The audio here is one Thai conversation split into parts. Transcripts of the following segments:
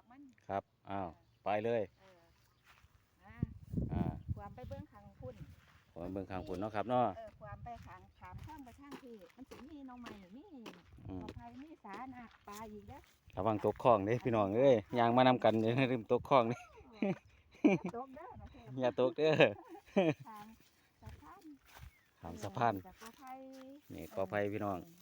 อกมันครับอ้าวไปเลยเออมาอ่าความไปเบื้องข้างพุ่น ผมเบิ่งข้างฝุ่นเนาะครับเนาะเออความไปขางขามข้ามไปทางที่มันสิมีหน้องใหม่มีอืมขอภัยมีสานะปลาอีกเด้อระวังตกคลองเด้พี่น้องเอ้ยยางมานำกันอย่าลืมตกคลองนี่ ตกเด้อนะเทพอย่าตกเด้อทางสะพานขามสะพานจากกอไผ่นี่กอไผ่พี่น้องมี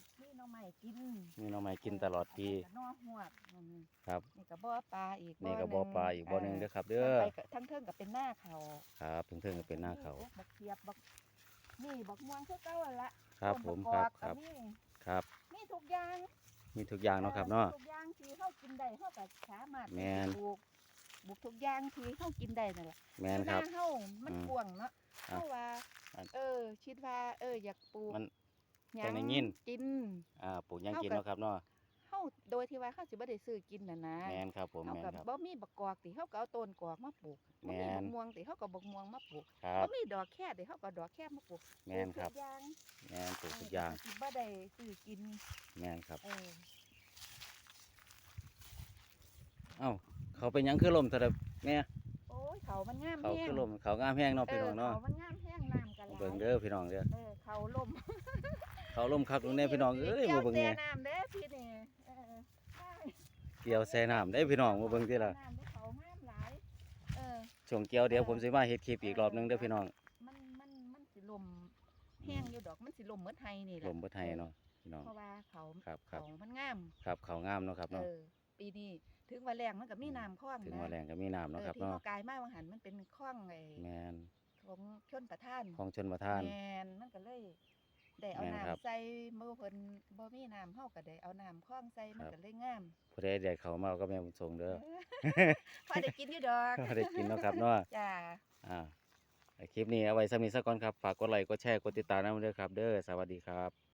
หน้องใหม่กินมีหน่อไม้กินตลอดปีนนี้ก็นอหวดอืมครับ นี่ก็บ่อปลาอีกนี่ก็บ่อปลาอีกบ่อหนึงเด้อครับ เด้อไปก็ทั้งเทิงก็เป็นหน้าเขาครับถึงถึงก็เป็นหน้าเขาบักเขียบบักนี่บักม่วงคือเก่าหั่นละครับผมต้นคบัรักบกอกครับก็มีครับ มีทุกอย่างมีทุกอย่างเนาะครับเนาะทุกอย่างที่เฮากินได้เฮาก็สามารถแม่น ปลูกปลูกทุกอย่างที่เฮากินได้นั่นแหละแมนครับหน้าเฮามันอืมกว้างเนาะอะเฮาว่าอันเออคิดว่า เอออยากปลูก มัน หแต่ในยิน กิน อ่าปลูกหยังกินเนาะครับเนาะเฮาโดยที่ว่าเฮาสิบ่ได้ซื้อกินน่ะนะแมนครับผมเฮาแมนก็ครับ บ่มีบักกอกติเฮาก็เอาต้นกอกมาปลูกบ่มีแม่บัน กม่วงติเฮาก็บักม่วงมาปลูกครับ่บ มีดอกแค่ติเฮาก็ดอกแค่มาปลูกแมนครับ ปลูกทุกอย่างแมนปลูกทุกอย่าง สิบ่ได้ซื้อกินแมนครับ เออเอ้า เขาเป็นหยังคือลมเถอะแม่โอ้ยเขามันงามเขาแฮงคือลมเขางามแห้งเนาะพี่น้องเนาะเเขามันงามแฮงน้ำกันหลายเบิ่งเด้อพี่น้องเด้อ เออเขาล่ม เขาลมคักตรงนี้พี่น้องเอ้ยบ่เบิ่งเกี่แหยวน่แช่น้ำเด้อพี่นี่เออใช่เกี่ยวแซ่น้ำได้พี่น้องมาเบิ่งติล่ะน้ำที่เขางามหลายเออช่วงเกี่ยวเดี๋ยวผมสิมาเฮ็ดคลิปอีกรอบหนึงเด้อพี่น้อง มันมันมันสิลมแห้งอยู่ดอกมันสิลมเหมือนไทยนี่แหละลมบ่ไทยเนาะพี่น้องเพราะว่าเขาครับครับเขามันงาม ครับเขางามเนาะครับเอเนาะอปีนี้ถึงว่าแรงมันก็มีน้ำคล้องถึงนะว่าแรงก็มีน้ำเอเนาะอครับที่เนาะเขากายมาวังหันมันเป็นคล้องไอ้แมนของชนประทานของชนประทานแมนมันก็เลย ได้เอาแม่นครับ น้ำใส่เมื่อเพิ่นบ่มีน้ำเฮาก็ได้เอาน้ำคล้องใส่มันครับก็เลยงามผู้ใดได้เข้ามาก็แม่บุญทรงเด้อ พอได้กินอยู่ดอกก็ได้กินเนาะครับเนาะ จ้า อ่าคลิปนี้เอาไว้สำนี้สักก่อนครับ ฝากกดไลค์กดแชร์กดติดตามนะเด้อครับ เด้อสวัสดีครับ